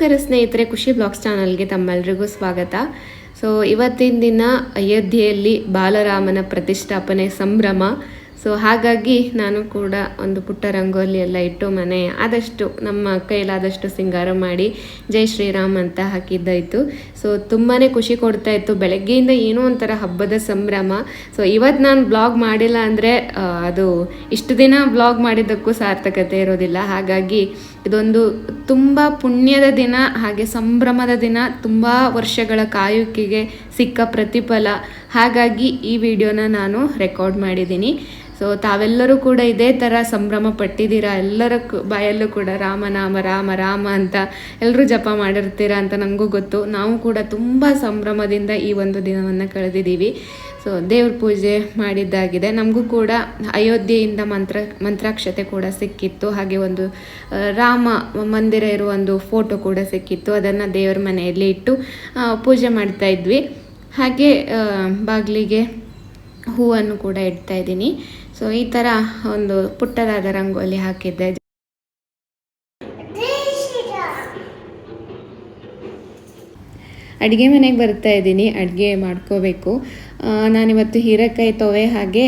ನಮಸ್ಕಾರ ಸ್ನೇಹಿತರೆ, ಖುಷಿ ಬ್ಲಾಗ್ಸ್ ಚಾನಲ್ಗೆ ತಮ್ಮೆಲ್ಲರಿಗೂ ಸ್ವಾಗತ. ಸೊ ಇವತ್ತಿನ ದಿನ ಅಯೋಧ್ಯೆಯಲ್ಲಿ ಬಾಲರಾಮನ ಪ್ರತಿಷ್ಠಾಪನೆ ಸಂಭ್ರಮ. ಸೊ ಹಾಗಾಗಿ ನಾನು ಕೂಡ ಒಂದು ಪುಟ್ಟ ರಂಗೋಲಿ ಎಲ್ಲ ಇಟ್ಟು ಮನೆ ಆದಷ್ಟು, ನಮ್ಮ ಕೈಲಾದಷ್ಟು ಸಿಂಗಾರ ಮಾಡಿ ಜೈ ಶ್ರೀರಾಮ್ ಅಂತ ಹಾಕಿದ್ದಾಯಿತು. ಸೊ ತುಂಬಾ ಖುಷಿ ಕೊಡ್ತಾ ಇತ್ತು ಬೆಳಗ್ಗೆಯಿಂದ ಏನೋ ಒಂಥರ ಹಬ್ಬದ ಸಂಭ್ರಮ. ಸೊ ಇವತ್ತು ನಾನು ಬ್ಲಾಗ್ ಮಾಡಿಲ್ಲ ಅಂದರೆ ಅದು ಇಷ್ಟು ದಿನ ಬ್ಲಾಗ್ ಮಾಡಿದ್ದಕ್ಕೂ ಸಾರ್ಥಕತೆ ಇರೋದಿಲ್ಲ. ಹಾಗಾಗಿ ಇದೊಂದು ತುಂಬ ಪುಣ್ಯದ ದಿನ, ಹಾಗೆ ಸಂಭ್ರಮದ ದಿನ, ತುಂಬ ವರ್ಷಗಳ ಕಾಯುವಿಕೆಗೆ ಸಿಕ್ಕ ಪ್ರತಿಫಲ. ಹಾಗಾಗಿ ಈ ವಿಡಿಯೋನ ನಾನು ರೆಕಾರ್ಡ್ ಮಾಡಿದ್ದೀನಿ. ಸೊ ತಾವೆಲ್ಲರೂ ಕೂಡ ಇದೇ ಥರ ಸಂಭ್ರಮ ಪಟ್ಟಿದ್ದೀರಾ? ಎಲ್ಲರ ಬಾಯಲ್ಲೂ ಕೂಡ ರಾಮನಾಮ ರಾಮ ರಾಮ ಅಂತ ಎಲ್ಲರೂ ಜಪ ಮಾಡಿರ್ತೀರಾ ಅಂತ ನನಗೂ ಗೊತ್ತು. ನಾವು ಕೂಡ ತುಂಬ ಸಂಭ್ರಮದಿಂದ ಈ ಒಂದು ದಿನವನ್ನು ಕಳೆದಿದ್ದೀವಿ. ಸೊ ದೇವ್ರ ಪೂಜೆ ಮಾಡಿದ್ದಾಗಿದೆ. ನಮಗೂ ಕೂಡ ಅಯೋಧ್ಯೆಯಿಂದ ಮಂತ್ರ, ಮಂತ್ರಾಕ್ಷತೆ ಕೂಡ ಸಿಕ್ಕಿತ್ತು. ಹಾಗೆ ಒಂದು ರಾಮ ಮಂದಿರ ಇರುವ ಒಂದು ಫೋಟೋ ಕೂಡ ಸಿಕ್ಕಿತ್ತು. ಅದನ್ನು ದೇವರ ಮನೆಯಲ್ಲಿ ಇಟ್ಟು ಪೂಜೆ ಮಾಡ್ತಾ ಇದ್ವಿ. ಹಾಗೆ ಬಾಗಿಲಿಗೆ ಹೂವನ್ನು ಕೂಡ ಇಡ್ತಾ ಇದ್ದೀನಿ. ಸೊ ಈ ಥರ ಒಂದು ಪುಟ್ಟದಾದ ರಂಗೋಲಿ ಹಾಕಿದ್ದೆ. ಅಡುಗೆ ಮನೆಗೆ ಬರ್ತಾ ಇದ್ದೀನಿ. ಅಡುಗೆ ಮಾಡ್ಕೋಬೇಕು. ನಾನಿವತ್ತು ಹೀರೆಕಾಯಿ ತೊವೆ ಹಾಗೆ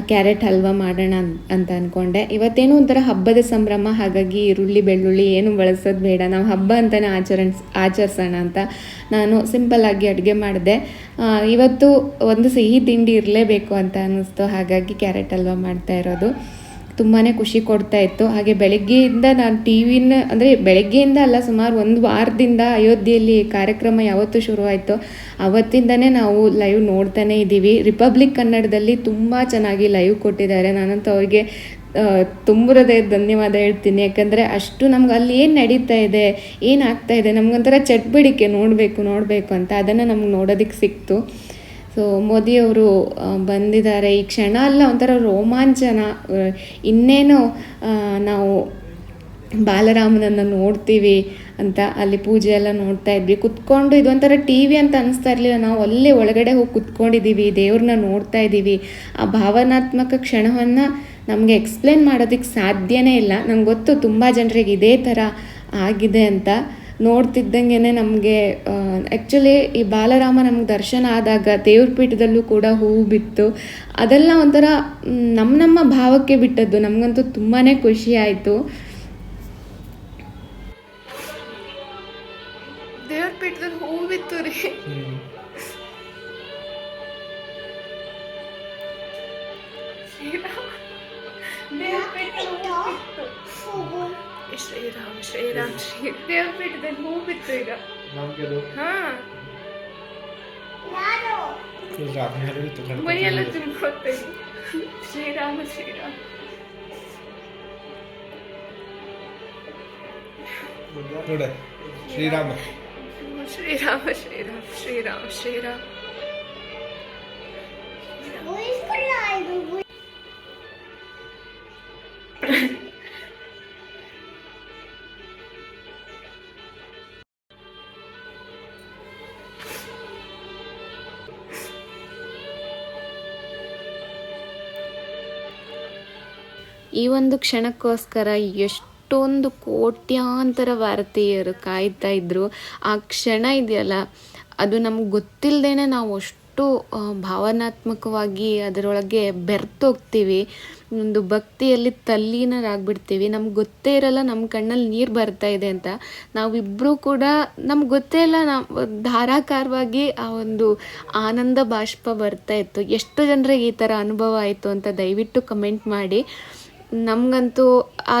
ಕ್ಯಾರೆಟ್ ಹಲ್ವಾ ಮಾಡೋಣ ಅಂತ ಅಂದ್ಕೊಂಡೆ ಇವತ್ತೇನೋ ಒಂಥರ ಹಬ್ಬದ ಸಂಭ್ರಮ, ಹಾಗಾಗಿ ಈರುಳ್ಳಿ, ಬೆಳ್ಳುಳ್ಳಿ ಏನು ಬಳಸೋದು ಬೇಡ. ನಾವು ಹಬ್ಬ ಅಂತಲೇ ಆಚರಣೆ, ಆಚರಿಸೋಣ ಅಂತ ನಾನು ಸಿಂಪಲ್ಲಾಗಿ ಅಡುಗೆ ಮಾಡಿದೆ. ಇವತ್ತು ಒಂದು ಸಿಹಿ ತಿಂಡಿ ಇರಲೇಬೇಕು ಅಂತ ಅನ್ನಿಸ್ತು ಹಾಗಾಗಿ ಕ್ಯಾರೆಟ್ ಹಲ್ವಾ ಮಾಡ್ತಾ ಇರೋದು. ತುಂಬಾ ಖುಷಿ ಕೊಡ್ತಾ ಇತ್ತು. ಹಾಗೆ ಬೆಳಗ್ಗೆಯಿಂದ ನಾನು ಟಿ ವಿನ, ಅಂದರೆ ಬೆಳಗ್ಗೆಯಿಂದ ಅಲ್ಲ, ಸುಮಾರು ಒಂದು ವಾರದಿಂದ ಅಯೋಧ್ಯೆಯಲ್ಲಿ ಕಾರ್ಯಕ್ರಮ ಯಾವತ್ತು ಶುರುವಾಯಿತು. ಅವತ್ತಿಂದನೇ ನಾವು ಲೈವ್ ನೋಡ್ತಾನೆ ಇದ್ದೀವಿ. ರಿಪಬ್ಲಿಕ್ ಕನ್ನಡದಲ್ಲಿ ತುಂಬ ಚೆನ್ನಾಗಿ ಲೈವ್ ಕೊಟ್ಟಿದ್ದಾರೆ. ನಾನಂತೂ ಅವ್ರಿಗೆ ತುಂಬ ಧನ್ಯವಾದ ಹೇಳ್ತೀನಿ. ಯಾಕಂದರೆ ಅಷ್ಟು ನಮ್ಗೆ ಅಲ್ಲಿ ಏನು ನಡೀತಾ ಇದೆ, ಏನು ಆಗ್ತಾ ಇದೆ, ನಮಗೊಂಥರ ಚಟ್ಬಿಡಿಕೆ ನೋಡಬೇಕು ನೋಡಬೇಕು ಅಂತ ಅದನ್ನು ನಮ್ಗೆ ನೋಡೋದಕ್ಕೆ ಸಿಕ್ತು. ಸೊ ಮೋದಿಯವರು ಬಂದಿದ್ದಾರೆ. ಈ ಕ್ಷಣ ಅಲ್ಲ, ಒಂಥರ ರೋಮಾಂಚನ. ಇನ್ನೇನು ನಾವು ಬಾಲರಾಮನನ್ನು ನೋಡ್ತೀವಿ ಅಂತ ಅಲ್ಲಿ ಪೂಜೆ ಎಲ್ಲ ನೋಡ್ತಾ ಇದ್ವಿ. ಕುತ್ಕೊಂಡು ಇದೊಂಥರ ಟಿ ವಿ ಅಂತ ಅನಿಸ್ತಾ ಇರಲಿಲ್ಲ. ನಾವು ಅಲ್ಲೇ ಒಳಗಡೆ ಹೋಗಿ ಕುತ್ಕೊಂಡಿದ್ದೀವಿ. ದೇವ್ರನ್ನ ನೋಡ್ತಾ ಇದ್ದೀವಿ. ಆ ಭಾವನಾತ್ಮಕ ಕ್ಷಣವನ್ನು ನಮಗೆ ಎಕ್ಸ್ಪ್ಲೇನ್ ಮಾಡೋದಕ್ಕೆ ಸಾಧ್ಯನೇ ಇಲ್ಲ. ನಂಗೆ ಗೊತ್ತು ತುಂಬ ಜನರಿಗೆ ಇದೇ ಥರ ಆಗಿದೆ ಅಂತ. ನೋಡ್ತಿದ್ದಂಗೆ ನಮಗೆ ಆ್ಯಕ್ಚುಲಿ ಈ ಬಾಲರಾಮ ನಮ್ಗೆ ದರ್ಶನ ಆದಾಗ ದೇವ್ರ ಪೀಠದಲ್ಲೂ ಕೂಡ ಹೂವು ಬಿತ್ತು. ಅದೆಲ್ಲ ಒಂಥರ ನಮ್ಮ ನಮ್ಮ ಭಾವಕ್ಕೆ ಬಿಟ್ಟದ್ದು. ನಮಗಂತೂ ತುಂಬಾ ಖುಷಿ ಆಯಿತು. ದೇವ್ರ ಪೀಠದಲ್ಲಿ ಹೂವು ಬಿತ್ತು ರೀ. ಶ್ರೀರಾಮ್ ಶ್ರೀರಾಮ್ ಶ್ರೀ ದೇವ್ರ ಪೀಠದಲ್ಲಿ ಹೂ ಬಿತ್ತು ಈಗ ಹಾ ಮೈಯೆಲ್ಲ ತುಂಬೋಗ್ತಾ ಇದೆ ಶ್ರೀರಾಮ ಶ್ರೀರಾಮ್ ನೋಡ ಶ್ರೀರಾಮ ಶ್ರೀರಾಮ ಶ್ರೀರಾಮ್ ಶ್ರೀರಾಮ್ ಶ್ರೀರಾಮ್ ಈ ಒಂದು ಕ್ಷಣಕ್ಕೋಸ್ಕರ ಎಷ್ಟೊಂದು ಕೋಟ್ಯಾಂತರ ಭಾರತೀಯರು ಕಾಯ್ತಾ ಇದ್ರು. ಆ ಕ್ಷಣ ಇದೆಯಲ್ಲ, ಅದು ನಮ್ಗೆ ಗೊತ್ತಿಲ್ಲದೇನೆ ನಾವು ಅಷ್ಟು ಭಾವನಾತ್ಮಕವಾಗಿ ಅದರೊಳಗೆ ಬೆರ್ತೋಗ್ತೀವಿ ಒಂದು ಭಕ್ತಿಯಲ್ಲಿ ತಲ್ಲೀನರಾಗ್ಬಿಡ್ತೀವಿ. ನಮ್ಗೆ ಗೊತ್ತೇ ಇರಲ್ಲ ನಮ್ಮ ಕಣ್ಣಲ್ಲಿ ನೀರು ಬರ್ತಾ ಇದೆ ಅಂತ. ನಾವಿಬ್ಬರೂ ಕೂಡ ನಮ್ಗೆ ಗೊತ್ತೇ ಇಲ್ಲ, ನಾವು ಧಾರಾಕಾರವಾಗಿ ಆ ಒಂದು ಆನಂದ ಬಾಷ್ಪ ಬರ್ತಾ ಇತ್ತು. ಎಷ್ಟು ಜನರಿಗೆ ಈ ಥರ ಅನುಭವ ಆಯಿತು ಅಂತ ದಯವಿಟ್ಟು ಕಮೆಂಟ್ ಮಾಡಿ. ನಮಗಂತೂ ಆ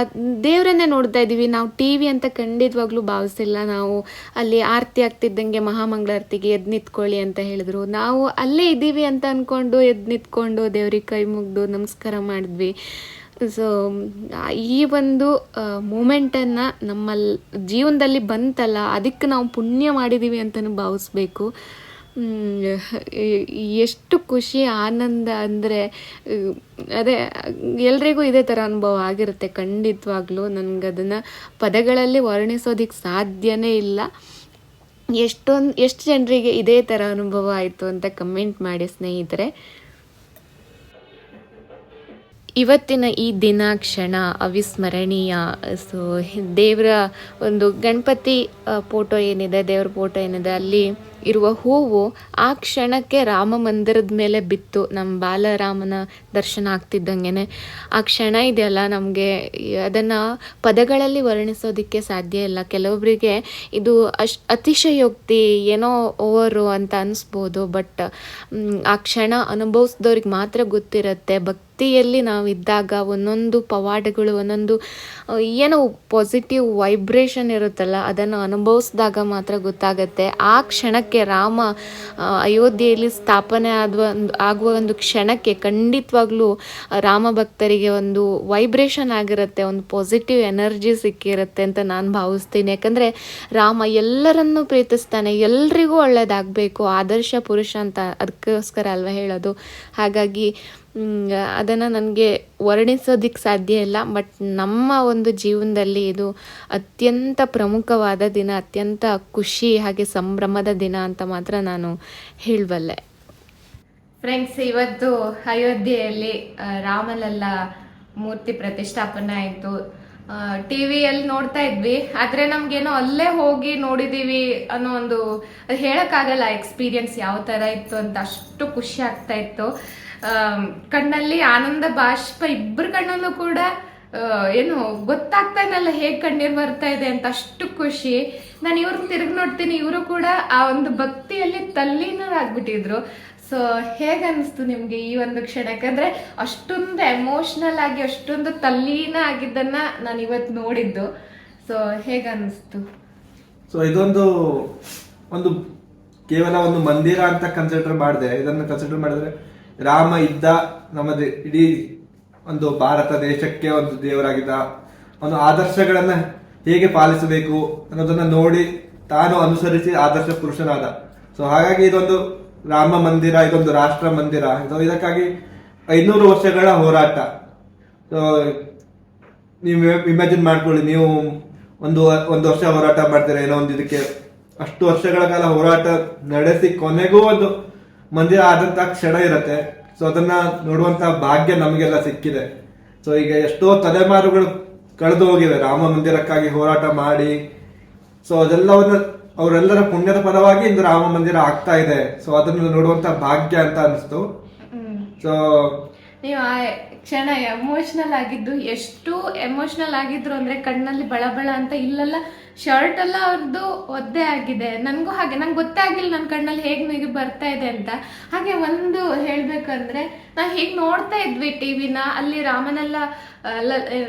ದೇವರನ್ನೇ ನೋಡ್ತಾ ಇದ್ದೀವಿ. ನಾವು ಟಿ ವಿ ಅಂತ ಖಂಡಿತವಾಗ್ಲೂ ಭಾವಿಸಿಲ್ಲ. ನಾವು ಅಲ್ಲಿ ಆರತಿ ಆಗ್ತಿದ್ದಂಗೆ ಮಹಾಮಂಗಳಾರತಿಗೆ ಎದ್ದು ನಿಂತ್ಕೊಳ್ಳಿ ಅಂತ ಹೇಳಿದ್ರು. ನಾವು ಅಲ್ಲೇ ಇದ್ದೀವಿ ಅಂತ ಅಂದ್ಕೊಂಡು ಎದ್ದು ನಿಂತ್ಕೊಂಡು ದೇವ್ರಿಗೆ ಕೈ ಮುಗಿದು ನಮಸ್ಕಾರ ಮಾಡಿದ್ವಿ. ಸೊ ಈ ಒಂದು ಮೂಮೆಂಟನ್ನು ನಮ್ಮ ಜೀವನದಲ್ಲಿ ಬಂತಲ್ಲ, ಅದಕ್ಕೆ ನಾವು ಪುಣ್ಯ ಮಾಡಿದ್ದೀವಿ ಅಂತಲೂ ಭಾವಿಸ್ಬೇಕು. ಎಷ್ಟು ಖುಷಿ, ಆನಂದ ಅಂದರೆ ಅದೇ, ಎಲ್ರಿಗೂ ಇದೇ ಥರ ಅನುಭವ ಆಗಿರುತ್ತೆ ಖಂಡಿತವಾಗ್ಲೂ. ನನಗೆ ಅದನ್ನು ಪದಗಳಲ್ಲಿ ವರ್ಣಿಸೋದಕ್ಕೆ ಸಾಧ್ಯನೇ ಇಲ್ಲ. ಎಷ್ಟೊಂದು, ಎಷ್ಟು ಜನರಿಗೆ ಇದೇ ಥರ ಅನುಭವ ಆಯಿತು ಅಂತ ಕಮೆಂಟ್ ಮಾಡಿ ಸ್ನೇಹಿತರೆ. ಇವತ್ತಿನ ಈ ದಿನ ಕ್ಷಣ ಅವಿಸ್ಮರಣೀಯ. ಸೊ, ದೇವರ ಒಂದು ಗಣಪತಿ ಫೋಟೋ ಏನಿದೆ, ದೇವ್ರ ಫೋಟೋ ಏನಿದೆ, ಅಲ್ಲಿ ಇರುವ ಹೂವು ಆ ಕ್ಷಣಕ್ಕೆ ರಾಮ ಮಂದಿರದ ಮೇಲೆ ಬಿತ್ತು. ನಮ್ಮ ಬಾಲರಾಮನ ದರ್ಶನ ಆಗ್ತಿದ್ದಂಗೆ ಆ ಕ್ಷಣ ಇದೆಯಲ್ಲ ನಮಗೆ ಅದನ್ನು ಪದಗಳಲ್ಲಿ ವರ್ಣಿಸೋದಕ್ಕೆ ಸಾಧ್ಯ ಇಲ್ಲ. ಕೆಲವೊಬ್ಬರಿಗೆ ಇದು ಅಶ್ ಅತಿಶಯೋಕ್ತಿ, ಏನೋ ಓವರು ಅಂತ ಅನ್ನಿಸ್ಬೋದು ಬಟ್ ಆ ಕ್ಷಣ ಅನುಭವಿಸಿದವ್ರಿಗೆ ಮಾತ್ರ ಗೊತ್ತಿರುತ್ತೆ. ಭಕ್ತಿಯಲ್ಲಿ ನಾವು ಇದ್ದಾಗ ಒಂದೊಂದು ಪವಾಡಗಳು, ಒಂದೊಂದು ಏನೋ ಪಾಸಿಟಿವ್ ವೈಬ್ರೇಷನ್ ಇರುತ್ತಲ್ಲ, ಅದನ್ನು ಅನುಭವಿಸಿದಾಗ ಮಾತ್ರ ಗೊತ್ತಾಗತ್ತೆ. ಆ ಕ್ಷಣಕ್ಕೆ ರಾಮ ಆ, ಅಯೋಧ್ಯೆಯಲ್ಲಿ ಸ್ಥಾಪನೆ ಆದ ಒಂದು ಆಗುವ ಒಂದು ಕ್ಷಣಕ್ಕೆ ಖಂಡಿತವಾಗ್ಲೂ ರಾಮ ಭಕ್ತರಿಗೆ ಒಂದು ವೈಬ್ರೇಷನ್ ಆಗಿರುತ್ತೆ ಒಂದು ಪಾಸಿಟಿವ್ ಎನರ್ಜಿ ಸಿಕ್ಕಿರುತ್ತೆ ಅಂತ ನಾನು ಭಾವಿಸ್ತೀನಿ. ಯಾಕಂದರೆ ರಾಮ ಎಲ್ಲರನ್ನೂ ಪ್ರೀತಿಸ್ತಾನೆ ಎಲ್ರಿಗೂ ಒಳ್ಳೇದಾಗಬೇಕು ಆದರ್ಶ ಪುರುಷ ಅಂತ ಅದಕ್ಕೋಸ್ಕರ ಅಲ್ವಾ ಹೇಳೋದು. ಹಾಗಾಗಿ ಅದನ್ನು ನನಗೆ ವರ್ಣಿಸೋದಕ್ಕೆ ಸಾಧ್ಯ ಇಲ್ಲ ಬಟ್ ನಮ್ಮ ಒಂದು ಜೀವನದಲ್ಲಿ ಇದು ಅತ್ಯಂತ ಪ್ರಮುಖವಾದ ದಿನ, ಅತ್ಯಂತ ಖುಷಿ ಹಾಗೆ ಸಂಭ್ರಮದ ದಿನ ಅಂತ ಮಾತ್ರ ನಾನು ಹೇಳಬಲ್ಲೆ. ಫ್ರೆಂಡ್ಸ್ ಇವತ್ತು ಅಯೋಧ್ಯೆಯಲ್ಲಿ ರಾಮಲಲ್ಲ ಮೂರ್ತಿ ಪ್ರತಿಷ್ಠಾಪನೆ ಆಯಿತು. ಟಿ ವಿಯಲ್ಲಿ ನೋಡ್ತಾ ಇದ್ವಿ, ಆದರೆ ನಮಗೇನೋ ಅಲ್ಲೇ ಹೋಗಿ ನೋಡಿದೀವಿ ಅನ್ನೋ ಒಂದು ಹೇಳೋಕ್ಕಾಗಲ್ಲ ಎಕ್ಸ್ಪೀರಿಯನ್ಸ್ ಯಾವ ಥರ ಇತ್ತು ಅಂತ ಅಷ್ಟು ಖುಷಿ ಆಗ್ತಾ ಇತ್ತು. ಕಣ್ಣಲ್ಲಿ ಆನಂದ ಬಾಷ್ಪ ಇಬ್ಬರ ಕಣ್ಣಲ್ಲೂ ಕೂಡ ಏನು ಗೊತ್ತಾಗ್ತಾ ಇಲ್ಲ ಹೇಗೆ ಕಣ್ಣೀರು ಬರ್ತಾ ಇದೆ ಅಂತ ಅಷ್ಟು ಖುಷಿ. ನಾನು ಇವ್ರನ್ನ ತಿರುಗಿ ನೋಡ್ತೀನಿ, ಇವರು ಕೂಡ ಆ ಒಂದು ಭಕ್ತಿಯಲ್ಲಿ ತಲ್ಲೀನರಾಗ್ಬಿಟ್ಟಿದ್ರು. ಸೊ ಹೇಗೆ ಅನಿಸ್ತು ನಿಮ್ಗೆ ಈ ಒಂದು ಕ್ಷಣ? ಯಾಕಂದ್ರೆ ಅಷ್ಟೊಂದು ಎಮೋಷನಲ್ ಆಗಿ, ಅಷ್ಟೊಂದು ತಲ್ಲೀನ ಆಗಿದ್ದನ್ನ ನಾನು ಇವತ್ತು ನೋಡಿದ್ದು. ಸೊ ಹೇಗೆ ಅನಿಸ್ತು? ಸೊ ಇದೊಂದು, ಒಂದು ಕೇವಲ ಒಂದು ಮಂದಿರ ಅಂತ ಕನ್ಸಿಡರ್ ಮಾಡಿದೆ. ಇದನ್ನು ಕನ್ಸಿಡರ್ ಮಾಡಿದ್ರೆ ರಾಮ ಇದ್ದ ನಮ್ಮ ಇಡೀ ಒಂದು ಭಾರತ ದೇಶಕ್ಕೆ ಒಂದು ದೇವರಾಗಿದ್ದ ಒಂದು ಆದರ್ಶಗಳನ್ನ ಹೇಗೆ ಪಾಲಿಸಬೇಕು ಅನ್ನೋದನ್ನ ನೋಡಿ ತಾನು ಅನುಸರಿಸಿ ಆದರ್ಶ ಪುರುಷನಾದ. ಸೊ ಹಾಗಾಗಿ ಇದೊಂದು ರಾಮ ಮಂದಿರ, ಇದೊಂದು ರಾಷ್ಟ್ರ ಮಂದಿರ. ಇದು ಇದಕ್ಕಾಗಿ ಐನೂರು ವರ್ಷಗಳ ಹೋರಾಟ. ಸೊ ನೀವು ಇಮ್ಯಾಜಿನ್ ಮಾಡ್ಕೊಳ್ಳಿ, ನೀವು ಒಂದು ಒಂದು ವರ್ಷ ಹೋರಾಟ ಮಾಡ್ತೀರಾ, ಏನೋ ಒಂದು ಇದಕ್ಕೆ. ಅಷ್ಟು ವರ್ಷಗಳ ಕಾಲ ಹೋರಾಟ ನಡೆಸಿ ಕೊನೆಗೂ ಒಂದು ಮಂದಿರ ಆದಂತ ಕ್ಷಣ ಇರತ್ತೆ. ಸೊ ಅದನ್ನ ನೋಡುವಂತ ಭಾಗ್ಯ ನಮಗೆಲ್ಲ ಸಿಕ್ಕಿದೆ. ಸೊ ಈಗ ಎಷ್ಟೋ ತಲೆಮಾರುಗಳು ಕಳೆದು ಹೋಗಿದೆ. ರಾಮ ಮಂದಿರಕ್ಕಾಗಿ ಹೋರಾಟ ಮಾಡಿ. ಸೊ ಅದೆಲ್ಲವನ್ನ ಅವರೆಲ್ಲರ ಪುಣ್ಯದ ಫಲವಾಗಿ ಇಂದು ರಾಮ ಮಂದಿರ ಆಗ್ತಾ ಇದೆ. ಸೊ ಅದನ್ನು ನೋಡುವಂತ ಭಾಗ್ಯ ಅಂತ ಅನಿಸ್ತು. ಸೊ ನೀವು ಆ ಕ್ಷಣ ಎಮೋಷನಲ್ ಆಗಿದ್ದು ಎಷ್ಟು ಎಮೋಷನಲ್ ಆಗಿದ್ರು ಅಂದ್ರೆ ಕಣ್ಣಲ್ಲಿ ಬಳಬಳ ಅಂತ ಇಲ್ಲೆಲ್ಲ. ಶರ್ಟ್ ಎಲ್ಲ ಅವ್ರದ್ದು ಒದ್ದೆ ಆಗಿದೆ. ನನಗೂ ಹಾಗೆ, ನಂಗೆ ಗೊತ್ತೇ ಆಗಿಲ್ಲ ನನ್ನ ಕಣ್ಣಲ್ಲಿ ಹೇಗೆ ನೀರು ಬರ್ತಾ ಇದೆ ಅಂತ. ಹಾಗೆ ಒಂದು ಹೇಳ್ಬೇಕಂದ್ರೆ ನಾವು ಹೀಗೆ ನೋಡ್ತಾ ಇದ್ವಿ ಟಿವಿನ ಅಲ್ಲಿ ರಾಮನೆಲ್ಲ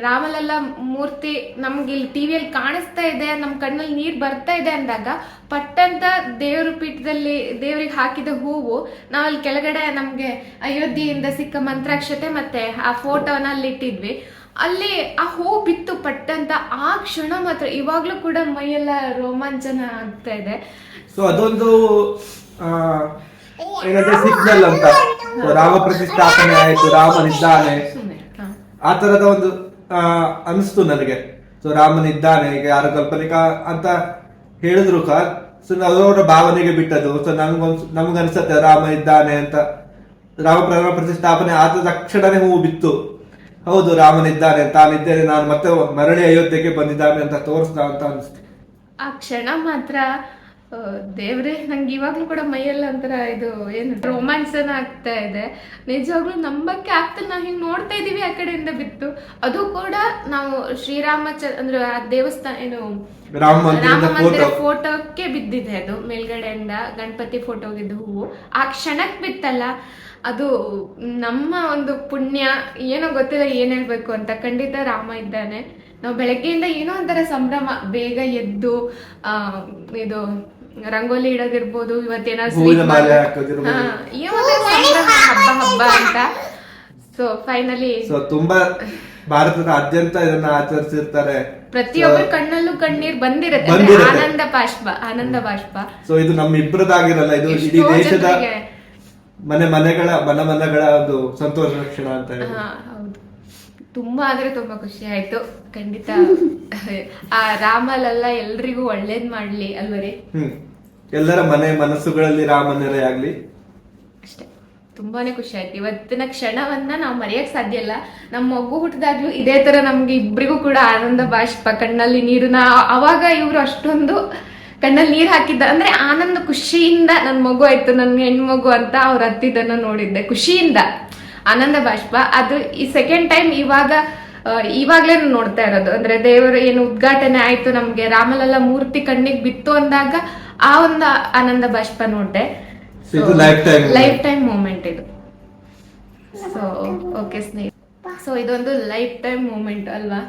ರಾಮಲೆಲ್ಲ ಮೂರ್ತಿ ನಮ್ಗೆ ಇಲ್ಲಿ ಟಿವಿಯಲ್ಲಿ ಕಾಣಿಸ್ತಾ ಇದೆ ನಮ್ಮ ಕಣ್ಣಲ್ಲಿ ನೀರು ಬರ್ತಾ ಇದೆ ಅಂದಾಗ, ಪಟ್ಟಂತ ದೇವ್ರ ಪೀಠದಲ್ಲಿ, ದೇವ್ರಿಗೆ ಹಾಕಿದ ಹೂವು ನಾವಲ್ಲಿ ಕೆಳಗಡೆ ನಮ್ಗೆ ಅಯೋಧ್ಯೆಯಿಂದ ಸಿಕ್ಕ ಮಂತ್ರಾಕ್ಷತೆ ಮತ್ತೆ ಆ ಫೋಟೋನ ಅಲ್ಲಿ ಇಟ್ಟಿದ್ವಿ ಅಲ್ಲಿ ಆ ಹೂ ಬಿತ್ತು ಪಟ್ಟಂತ ಆ ಕ್ಷಣ ಮಾತ್ರ ಇವಾಗ್ಲೂ ಕೂಡ ಮೈಯೆಲ್ಲ ರೋಮಾಂಚನ ಆಗ್ತಾ ಇದೆ. ಸೊ ಅದೊಂದು ಆ, ಏನಂದ್ರೆ ಸಿಗ್ನಲ್ ಅಂತ. So, ರಾಮ ಪ್ರತಿಷ್ಠಾಪನೆ ಆಯ್ತು ರಾಮನಿದ್ದಾನೆ ಆ ತರದ ಒಂದು ಅನಿಸ್ತು ನನಗೆ. ಸೊ ರಾಮನಿದ್ದಾನೆ ಈಗ ಯಾರು ಕಲ್ಪನಿಕ ಅಂತ ಹೇಳಿದ್ರು ಕಾರ್ ಸೊ ಅವರವರ ಭಾವನೆಗೆ ಬಿಟ್ಟದ್ದು. ಸೊ ನಮ್ಗೊಂದು ನಮ್ಗೆ ಅನ್ಸತ್ತೆ ರಾಮ ಇದ್ದಾನೆ ಅಂತ. ರಾಮ ಪ್ರತಿಷ್ಠಾಪನೆ ಆದ ತಕ್ಷಣನೇ ಹೂವು ಬಿತ್ತು. ಹೌದು ರಾಮನಿದ್ದಾನೆ ತಾನಿದ್ದೇನೆ ನಾನು ಮತ್ತೆ ಮರಳಿ ಅಯೋಧ್ಯೆಗೆ ಬಂದಿದ್ದಾನೆ ಅಂತ ತೋರಿಸ್ದ ಅಂತ ಅನಿಸ್ತು. ಆ ಕ್ಷಣ ಮಾತ್ರ ಆ, ದೇವ್ರೇ ನಂಗೆ ಇವಾಗ್ಲೂ ಕೂಡ ಮೈಯಲ್ಲಿ ಒಂಥರ ಇದು ಏನು ರೋಮ್ಯಾನ್ಸ್ ಆಗ್ತಾ ಇದೆ. ನಿಜವಾಗ್ಲೂ ನಂಬಕ್ಕೆ ಆಗ್ತಾ ನಾವು ಹಿಂಗ್ ನೋಡ್ತಾ ಇದೀವಿ ಆ ಕಡೆಯಿಂದ ಬಿತ್ತು ಅದು ಕೂಡ ನಾವು ಶ್ರೀರಾಮ ಅಂದ್ರೆ ಆ ದೇವಸ್ಥಾನ ಏನು ರಾಮ ರಾಮ ಮಂದಿರದ ಮಂದಿರ ಫೋಟೋ ಫೋಟೋಕ್ಕೆ ಬಿದ್ದಿದೆ ಅದು ಮೇಲ್ಗಡೆಯಿಂದ ಗಣಪತಿ ಫೋಟೋಗಿದ್ದು ಹೂವು. ಆ ಕ್ಷಣಕ್ಕೆ ಬಿತ್ತಲ್ಲ. ಅದು ನಮ್ಮ ಒಂದು ಪುಣ್ಯ ಏನೋ ಗೊತ್ತಿಲ್ಲ ಏನ್ ಹೇಳ್ಬೇಕು ಅಂತ. ಖಂಡಿತ ರಾಮ ಇದ್ದಾನೆ. ನಾವು ಬೆಳಗ್ಗೆಯಿಂದ ಏನೋ ಒಂಥರ ಸಂಭ್ರಮ. ಬೇಗ ಎದ್ದು ಆ ಇದು ರಂಗೋಲಿ ಇಡೋದಿರ್ಬೋದು ಇವತ್ತೇನಾದ್ರು ಹಬ್ಬ ಹಬ್ಬ ಅಂತ. ಸೊ ಫೈನಲಿ ತುಂಬಾ ಭಾರತದಾದ್ಯಂತ ಇದನ್ನ ಆಚರಿಸಿರ್ತಾರೆ. ಪ್ರತಿಯೊಬ್ಬರ ಕಣ್ಣಲ್ಲೂ ಕಣ್ಣೀರ್ ಬಂದಿರುತ್ತೆ. ಆನಂದ ಬಾಷ್ಪ ಆನಂದ ಬಾಷ್ಪ ಸೊ ಇದು ನಮ್ಮ ಇಬ್ಬರದಾಗಿರಲ್ಲ ಇದು ಇಡೀ ದೇಶದ ಮನೆ ಮನೆಗಳ ಮನ ಮನಗಳ ಒಂದು ಸಂತೋಷ ಕ್ಷಣ ಅಂತ ಹೇಳಿ. ಹಾ ಹೌದು. ತುಂಬಾ ಆದ್ರೆ ತುಂಬಾ ಖುಷಿ ಆಯ್ತು. ಖಂಡಿತ. ಆ ರಾಮಲಲ್ಲ ಎಲ್ರಿಗೂ ಒಳ್ಳೇದ್ ಮಾಡ್ಲಿ ಅಲ್ವರಿ? ಹ್ಮ್. ಎಲ್ಲರ ಮನೆ ಮನಸ್ಸುಗಳಲ್ಲಿ ರಾಮ ಆಗ್ಲಿ. ಅಷ್ಟೇ. ತುಂಬಾನೇ ಖುಷಿ ಆಯ್ತು. ಇವತ್ತಿನ ಕ್ಷಣವನ್ನ ನಾವು ಮರೆಯಕ್ ಸಾಧ್ಯ ಇಲ್ಲ. ನಮ್ಮ ಮಗು ಹುಟ್ಟಿದಾಗ್ಲೂ ಇದೇ ತರ ನಮ್ಗೆ ಇಬ್ರಿಗೂ ಕೂಡ ಆನಂದ ಬಾಷ್ಪ ಕಣ್ಣಲ್ಲಿ ನೀರನ್ನ ಅವಾಗ ಇವ್ರು ಅಷ್ಟೊಂದು ಕಣ್ಣಲ್ಲಿ ನೀರ್ ಹಾಕಿದ್ದ. ಅಂದ್ರೆ ಆನಂದ ಖುಷಿಯಿಂದ ನನ್ ಮಗು ಆಯ್ತು ನನ್ ಹೆಣ್ಮಗು ಅಂತ ಅವ್ರ ಹತ್ತಿದ್ದನ್ನ ನೋಡಿದ್ದೆ ಖುಷಿಯಿಂದ. ಆನಂದ ಬಾಷ್ಪ. ಅದು ಈ ಸೆಕೆಂಡ್ ಟೈಮ್ ಇವಾಗ ಇವಾಗ್ಲೇ ನೋಡ್ತಾ ಇರೋದು. ಅಂದ್ರೆ ದೇವರು ಏನು ಉದ್ಘಾಟನೆ ಆಯ್ತು ನಮ್ಗೆ ರಾಮಲಲ್ಲ ಮೂರ್ತಿ ಕಣ್ಣಿಗೆ ಬಿತ್ತು ಅಂದಾಗ ಆ ಒಂದು ಆನಂದ ಬಾಷ್ಪ ನೋಡ್ದೆ. ಲೈಫ್ ಟೈಮ್ ಮೂಮೆಂಟ್ ಇದು. ಸೊ ಓಕೆ ಸ್ನೇಹಿತ ಸೊ ಇದೊಂದು ಲೈಫ್ ಟೈಮ್ ಮೂಮೆಂಟ್ ಅಲ್ವಾ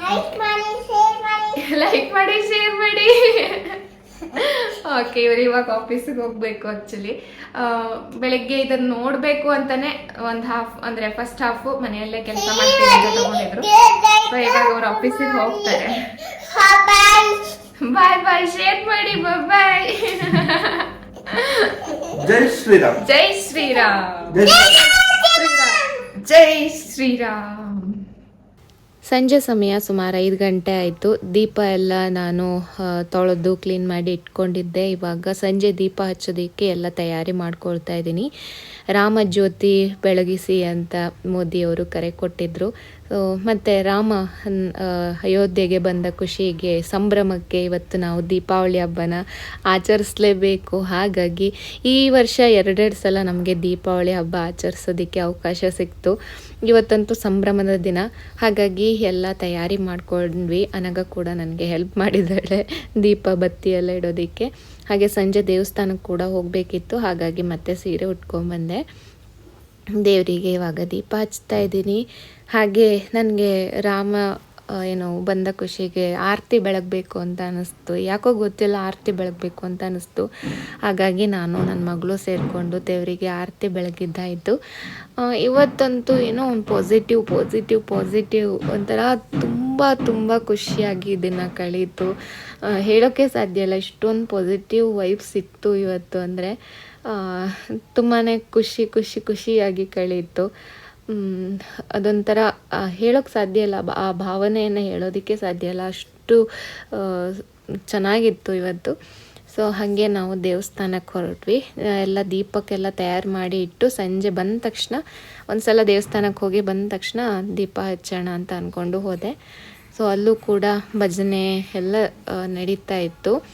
ಲೈಕ್ ಮಾಡಿ ಶೇರ್ ಮಾಡಿ ಲೈಕ್ ಮಾಡಿ ಶೇರ್ ಮಾಡಿ ಓಕೆ ಇವ್ರು ಇವಾಗ ಆಫೀಸಿಗೆ ಹೋಗ್ಬೇಕು ಆಕ್ಚುಲಿ ಬೆಳಗ್ಗೆ ಇದನ್ನ ನೋಡ್ಬೇಕು ಅಂತಾನೆ ಒಂದ್ ಹಾಫ್ ಅಂದ್ರೆ ಫಸ್ಟ್ ಹಾಫ್ ಮನೆಯಲ್ಲೇ ಕೆಲಸ ಮಾಡ್ತೀನಿ ಅಂತ ತಗೊಂಡಿದ್ರು. So, ಇವಾಗ ಅವ್ರ ಆಫೀಸಿಗೆ ಹೋಗ್ತಾರೆ. ಬಾಯ್ ಬಾಯ್ ಬಾಯ್ ಶೇರ್ ಮಾಡಿ ಬಾಯ್ ಜೈ ಶ್ರೀರಾಮ್ ಜೈ ಶ್ರೀರಾಮ್ ಜೈ ಜೈ ಶ್ರೀರಾಮ್ ಸಂಜೆ ಸಮಯ ಸುಮಾರು ಐದು ಗಂಟೆ ಆಯಿತು. ದೀಪ ಎಲ್ಲ ನಾನು ತೊಳೆದು ಕ್ಲೀನ್ ಮಾಡಿ ಇಟ್ಕೊಂಡಿದ್ದೆ. ಇವಾಗ ಸಂಜೆ ದೀಪ ಹಚ್ಚೋದಕ್ಕೆ ಎಲ್ಲ ತಯಾರಿ ಮಾಡ್ಕೊಳ್ತಾ ಇದ್ದೀನಿ. ರಾಮ ಜ್ಯೋತಿ ಬೆಳಗಿಸಿ ಅಂತ ಮೋದಿಯವರು ಕರೆ ಕೊಟ್ಟಿದ್ದರು ಮತ್ತು ರಾಮ ಅಯೋಧ್ಯೆಗೆ ಬಂದ ಖುಷಿಗೆ, ಸಂಭ್ರಮಕ್ಕೆ ಇವತ್ತು ನಾವು ದೀಪಾವಳಿ ಹಬ್ಬನ ಆಚರಿಸಲೇಬೇಕು. ಹಾಗಾಗಿ ಈ ವರ್ಷ ಎರಡೆರಡು ಸಲ ನಮಗೆ ದೀಪಾವಳಿ ಹಬ್ಬ ಆಚರಿಸೋದಕ್ಕೆ ಅವಕಾಶ ಸಿಕ್ತು. ಇವತ್ತಂತೂ ಸಂಭ್ರಮದ ದಿನ. ಹಾಗಾಗಿ ಎಲ್ಲ ತಯಾರಿ ಮಾಡ್ಕೊಂಡ್ವಿ. ಅನಗ ಕೂಡ ನನಗೆ ಹೆಲ್ಪ್ ಮಾಡಿದ್ದಾಳೆ ದೀಪ ಬತ್ತಿ ಎಲ್ಲ ಇಡೋದಕ್ಕೆ. ಹಾಗೆ ಸಂಜೆ ದೇವಸ್ಥಾನಕ್ಕೆ ಕೂಡ ಹೋಗಬೇಕಿತ್ತು. ಹಾಗಾಗಿ ಮತ್ತೆ ಸೀರೆ ಉಟ್ಕೊಂಡ್ಬಂದೆ ದೇವರಿಗೆ ಇವಾಗ ದೀಪ ಹಚ್ತಾ ಇದ್ದೀನಿ. ಹಾಗೆ ನನಗೆ ರಾಮ ಏನು ಬಂದ ಖುಷಿಗೆ ಆರತಿ ಬೆಳಗಬೇಕು ಅಂತ ಅನ್ನಿಸ್ತು. ಯಾಕೋ ಗೊತ್ತಿಲ್ಲ ಆರತಿ ಬೆಳಗಬೇಕು ಅಂತ ಅನ್ನಿಸ್ತು. ಹಾಗಾಗಿ ನಾನು ನನ್ನ ಮಗಳು ಸೇರಿಕೊಂಡು ದೇವರಿಗೆ ಆರತಿ ಬೆಳಗಿದ್ದಾಯಿತು ಇವತ್ತಂತೂ ಏನೋ ಒಂದು ಪಾಸಿಟಿವ್ ಪಾಸಿಟಿವ್ ಪಾಸಿಟಿವ್ ಒಂಥರ ತುಂಬ ತುಂಬ ಖುಷಿಯಾಗಿ ಇದನ್ನು ಕಳೀತು. ಹೇಳೋಕ್ಕೆ ಸಾಧ್ಯ ಇಲ್ಲ. ಇಷ್ಟೊಂದು ಪಾಸಿಟಿವ್ ವೈಬ್ಸ್ ಇತ್ತು ಇವತ್ತು ಅಂದರೆ ತುಂಬಾ ಖುಷಿ ಖುಷಿ, ಖುಷಿಯಾಗಿ ಕಳೀತು ಅದೊಂಥರ ಹೇಳೋಕ್ಕೆ ಸಾಧ್ಯ ಇಲ್ಲ. ಆ ಭಾವನೆಯನ್ನು ಹೇಳೋದಕ್ಕೆ ಸಾಧ್ಯ ಇಲ್ಲ. ಅಷ್ಟು ಚೆನ್ನಾಗಿತ್ತು ಇವತ್ತು. ಸೊ, ಹಾಗೆ ನಾವು ದೇವಸ್ಥಾನಕ್ಕೆ ಹೊರಟ್ವಿ. ಎಲ್ಲ ದೀಪಕ್ಕೆಲ್ಲ ತಯಾರು ಮಾಡಿ ಇಟ್ಟು ಸಂಜೆ ಬಂದ ತಕ್ಷಣ ಒಂದು ಸಲ ದೇವಸ್ಥಾನಕ್ಕೆ ಹೋಗಿ ಬಂದ ತಕ್ಷಣ ದೀಪ ಹಚ್ಚೋಣ ಅಂತ ಅಂದ್ಕೊಂಡು ಹೋದೆ. ಸೊ, ಅಲ್ಲೂ ಕೂಡ ಭಜನೆ ಎಲ್ಲ ನಡೀತಾ ಇತ್ತು.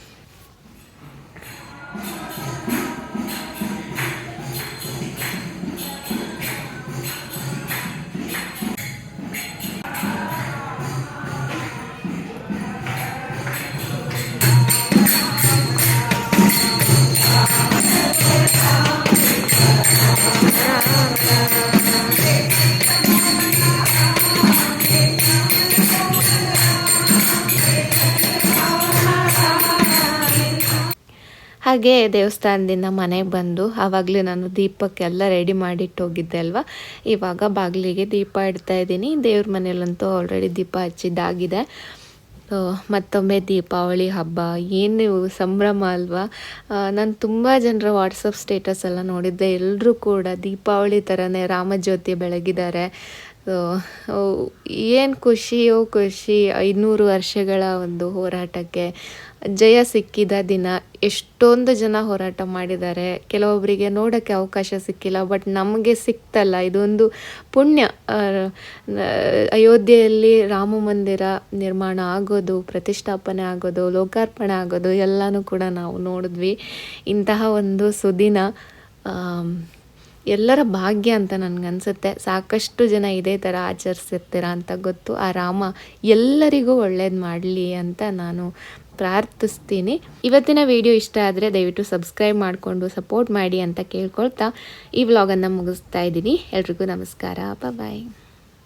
ಹಾಗೆ ದೇವಸ್ಥಾನದಿಂದ ಮನೆಗೆ ಬಂದು ಆವಾಗಲೇ ನಾನು ದೀಪಕ್ಕೆಲ್ಲ ರೆಡಿ ಮಾಡಿಟ್ಟು ಹೋಗಿದ್ದೆ ಅಲ್ವಾ? ಇವಾಗ ಬಾಗಿಲಿಗೆ ದೀಪ ಇಡ್ತಾ ಇದ್ದೀನಿ. ದೇವ್ರ ಮನೇಲಂತೂ ಆಲ್ರೆಡಿ ದೀಪ ಹಚ್ಚಿದ್ದಾಗಿದೆ. ಮತ್ತೊಮ್ಮೆ ದೀಪಾವಳಿ ಹಬ್ಬ. ಏನು ಸಂಭ್ರಮ ಅಲ್ವಾ? ನಾನು ತುಂಬ ಜನರ ವಾಟ್ಸಪ್ ಸ್ಟೇಟಸ್ ಎಲ್ಲ ನೋಡಿದ್ದೆ. ಎಲ್ಲರೂ ಕೂಡ ದೀಪಾವಳಿ ಥರನೇ ರಾಮಜ್ಯೋತಿ ಬೆಳಗಿದ್ದಾರೆ. ಏನು ಖುಷಿಯೋ ಖುಷಿ. ಐನೂರು ವರ್ಷಗಳ ಒಂದು ಹೋರಾಟಕ್ಕೆ ಜಯ ಸಿಕ್ಕಿದ ದಿನ ಎಷ್ಟೊಂದು ಜನ ಹೋರಾಟ ಮಾಡಿದ್ದಾರೆ. ಕೆಲವೊಬ್ಬರಿಗೆ ನೋಡೋಕ್ಕೆ ಅವಕಾಶ ಸಿಕ್ಕಿಲ್ಲ, ಬಟ್ ನಮಗೆ ಸಿಕ್ತಲ್ಲ. ಇದೊಂದು ಪುಣ್ಯ. ಅಯೋಧ್ಯೆಯಲ್ಲಿ ರಾಮ ಮಂದಿರ ನಿರ್ಮಾಣ ಆಗೋದು, ಪ್ರತಿಷ್ಠಾಪನೆ ಆಗೋದು, ಲೋಕಾರ್ಪಣೆ ಆಗೋದು, ಎಲ್ಲನೂ ಕೂಡ ನಾವು ನೋಡಿದ್ವಿ. ಇಂತಹ ಒಂದು ಸುದಿನ ಎಲ್ಲರ ಭಾಗ್ಯ ಅಂತ ನನಗನ್ಸುತ್ತೆ. ಸಾಕಷ್ಟು ಜನ ಇದೇ ಥರ ಆಚರಿಸಿರ್ತೀರ ಅಂತ ಗೊತ್ತು. ಆ ರಾಮ ಎಲ್ಲರಿಗೂ ಒಳ್ಳೇದು ಮಾಡಲಿ ಅಂತ ನಾನು ಪ್ರಾರ್ಥಿಸ್ತೀನಿ. ಇವತ್ತಿನ ವಿಡಿಯೋ ಇಷ್ಟ ಆದರೆ ದಯವಿಟ್ಟು ಸಬ್ಸ್ಕ್ರೈಬ್ ಮಾಡಿಕೊಂಡು ಸಪೋರ್ಟ್ ಮಾಡಿ ಅಂತ ಕೇಳ್ಕೊಳ್ತಾ ಈ ವ್ಲಾಗನ್ನು ಮುಗಿಸ್ತಾ ಇದ್ದೀನಿ. ಎಲ್ರಿಗೂ ನಮಸ್ಕಾರ. ಬಾಯ್